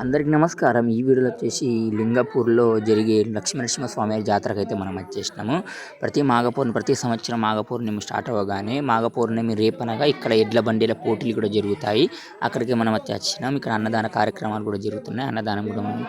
అందరికి నమస్కారం. ఈ వీడియోలో వచ్చేసి లింగపూర్లో జరిగే లక్ష్మీనరసింహస్వామి వారి జాతరకు అయితే మనం వచ్చేసినాము. ప్రతి మాఘపూర్ణి ప్రతి సంవత్సరం మాఘ స్టార్ట్ అవ్వగానే మాఘపూర్ణిమి రేపనగా ఇక్కడ ఎడ్ల బండిల పోటీలు కూడా జరుగుతాయి. అక్కడికి మనం వచ్చేసినాం. ఇక్కడ అన్నదాన కార్యక్రమాలు కూడా జరుగుతున్నాయి. అన్నదానం కూడా మనం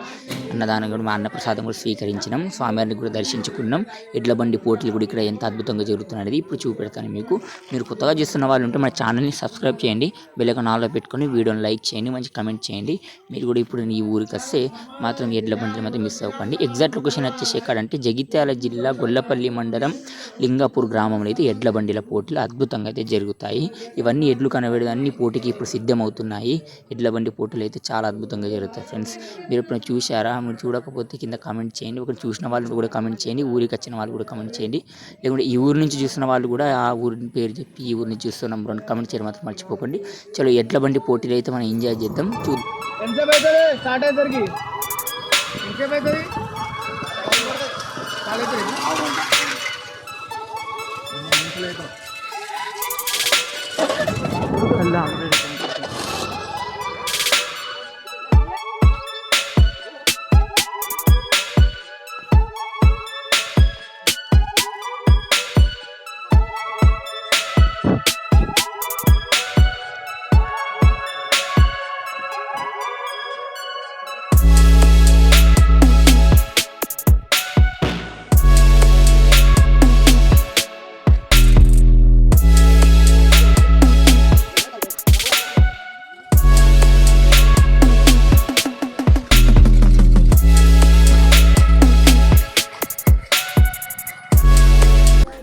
అన్నదానం కూడా మా అన్నప్రసాదం కూడా స్వీకరించినాం. స్వామివారిని కూడా దర్శించుకున్నాం. ఎడ్ల బండి పోటీలు కూడా ఇక్కడ ఎంత అద్భుతంగా జరుగుతున్నది ఇప్పుడు చూపెడతాను మీకు. మీరు కొత్తగా చూస్తున్న వాళ్ళు ఉంటే మన ఛానల్ని సబ్స్క్రైబ్ చేయండి. బెల్లైకాన్ నాలో పెట్టుకొని వీడియోని లైక్ చేయండి. మంచి కమెంట్ చేయండి. మీరు కూడా ఇప్పుడు ఈ ఊరికి వస్తే మాత్రం ఎడ్ల బండిని మాత్రం మిస్ అవ్వకండి. ఎగ్జాక్ట్ లొకేషన్ వచ్చేసి ఎక్కడంటే జగిత్యాల జిల్లా గొల్లపల్లి మండలం లింగాపూర్ గ్రామంలో అయితే ఎడ్ల బండిల పోటీలు అద్భుతంగా అయితే జరుగుతాయి. ఇవన్నీ ఎడ్లు కనబడేదాన్ని పోటీకి ఇప్పుడు సిద్ధమవుతున్నాయి. ఎడ్ల బండి పోటీలు అయితే చాలా అద్భుతంగా జరుగుతాయి ఫ్రెండ్స్. మీరు ఇప్పుడు చూశారా? మీరు చూడకపోతే కింద కామెంట్ చేయండి. ఒకటి చూసిన వాళ్ళు కూడా కామెంట్ చేయండి. ఊరికి వచ్చిన వాళ్ళు కూడా కామెంట్ చేయండి. లేకుంటే ఈ ఊరు నుంచి చూసిన వాళ్ళు కూడా ఆ ఊరి పేరు చెప్పి ఈ ఊరి నుంచి చూస్తున్నాం. రెండు కామెంట్ చేయడం మాత్రం మర్చిపోకండి. చలో ఎడ్ల బండి పోటీలు అయితే మనం ఎంజాయ్ చేద్దాం. చూ ఎంతసేపు అవుతుంది స్టార్ట్ అయ్యేసరికి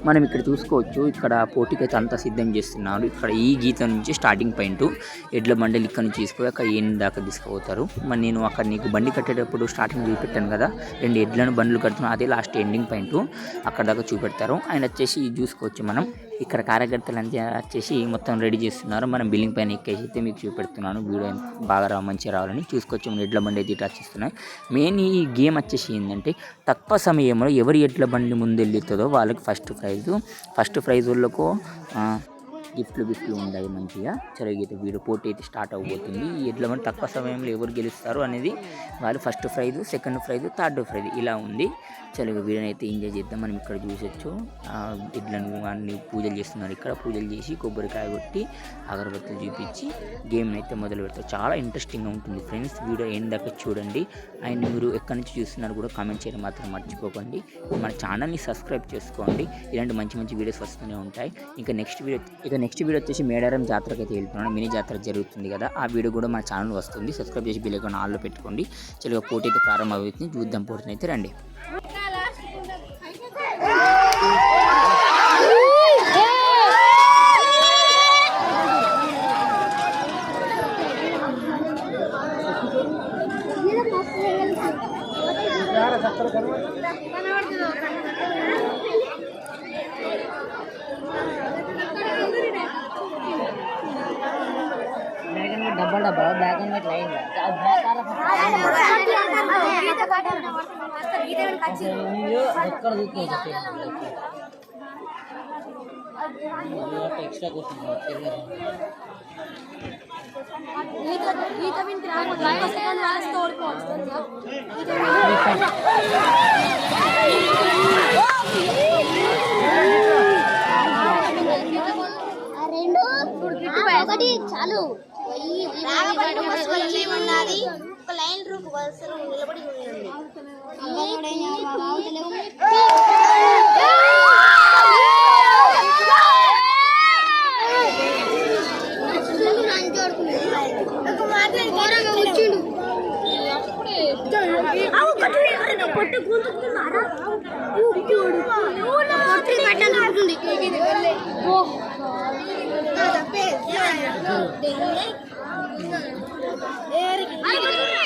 మనం ఇక్కడ చూసుకోవచ్చు ఇక్కడ పోటీకి అయితే అంతా సిద్ధం చేస్తున్నారు. ఇక్కడ ఈ గీత నుంచి స్టార్టింగ్ పాయింట్ ఎడ్ల బండలు ఇక్కడ నుంచి తీసుకుపోయి అక్కడ ఏం దాకా తీసుకుపోతారు. మరి నేను అక్కడ నీకు బండి కట్టేటప్పుడు స్టార్టింగ్ చూపెట్టాను కదా రెండు ఎడ్లను బండ్లు కడుతున్నాను అదే లాస్ట్ ఎండింగ్ పాయింట్ అక్కడ దాకా చూపెడతారు. ఆయన వచ్చేసి ఇది చూసుకోవచ్చు మనం ఇక్కడ కార్యకర్తలు అంతా వచ్చేసి మొత్తం రెడీ చేస్తున్నారు. మనం బిల్డింగ్ పైన ఎక్కేసి అయితే మీకు చూపెడుతున్నాను. వీడియో బాగా రా మంచిగా రావాలని చూసుకొచ్చి మన ఎడ్ల బండి అయితే ఇట్లా వచ్చేస్తున్నాయి. మెయిన్ ఈ గేమ్ వచ్చేసి ఏంటంటే తక్కువ సమయంలో ఎవరి ఎడ్ల బండి ముందు వెళ్తుందో వాళ్ళకి ఫస్ట్ ప్రైజు. ఫస్ట్ ప్రైజ్ వాళ్ళకు గిఫ్ట్లు గిఫ్ట్లు ఉన్నాయి మంచిగా. చదివితే వీడియో పోటీ అయితే స్టార్ట్ అవబోతుంది ఈ ఎడ్ల తక్కువ సమయంలో ఎవరు గెలుస్తారు అనేది వాళ్ళు first prize second prize third prize ఇలా ఉంది. చలో వీడియోని అయితే ఎంజాయ్ చేద్దాం. మనం ఇక్కడ చూసొచ్చు. ఆ ఎడ్లను అన్ని పూజలు చేస్తున్నారు ఇక్కడ. పూజలు చేసి కొబ్బరికాయ కొట్టి అగరబత్తులు చూపించి గేమ్ని అయితే మొదలు పెడతారు. చాలా ఇంట్రెస్టింగ్గా ఉంటుంది ఫ్రెండ్స్ వీడియో ఏం దాకా చూడండి. అండ్ మీరు ఎక్కడి నుంచి చూస్తున్నారు కూడా కామెంట్ చేయడం మాత్రం మర్చిపోకండి. మన ఛానల్ని సబ్స్క్రైబ్ చేసుకోండి. ఇలాంటి మంచి మంచి వీడియోస్ వస్తూనే ఉంటాయి. ఇంకా నెక్స్ట్ వీడియో ఇక నెక్స్ట్ వీడియో వచ్చేసి మేడారం జాతరకి అయితే వెళ్తున్నాను. మినీ జాతర జరుగుతుంది కదా ఆ వీడియో కూడా మన ఛానల్ వస్తుంది. సబ్స్క్రైబ్ చేసి బిల్లు ఆల్లో పెట్టుకోండి. చలో పోటీ అయితే ప్రారంభం అవుతుంది చూద్దాం పోటీని అయితే రండి double double black and white line ఎక్కడ చూసుకోవచ్చు ఎక్స్ట్రా క్వశ్చన్ రెండు ఒకటి చాలు ఉన్నది లైన్ రూపు వరుసలో నిలబడి ఉన్నది పొట్టు కూతుకున్నారా పొట్టు కట్టలు ఉంటుంది Eric.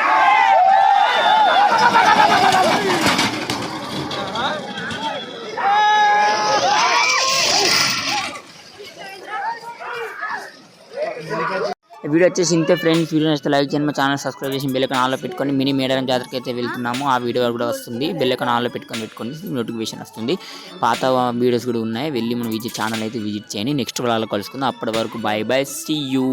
వీడియో వచ్చేసి ఇంతే ఫ్రెండ్స్. వీడియో నచ్చితే లైక్ చేయండి. మా ఛానల్ సబ్స్క్రైబ్ చేసి బెల్లైకన్ ఆన్లో పెట్టుకొని మినీ మేడారం జాతరకి అయితే వెళ్తున్నాము. ఆ వీడియో కూడా వస్తుంది. బెల్లైకన్ ఆన్లో పెట్టుకొని పెట్టుకొని నోటిఫికేషన్ వస్తుంది. పాత వీడియోస్ కూడా ఉన్నాయి. వెళ్ళి మనం విజిట్ ఛానల్ అయితే విజిట్ చేయండి. నెక్స్ట్ వాళ్ళలో కలుసుకుందాం. అప్పటి వరకు బాయ్ బాయ్ సీ యూ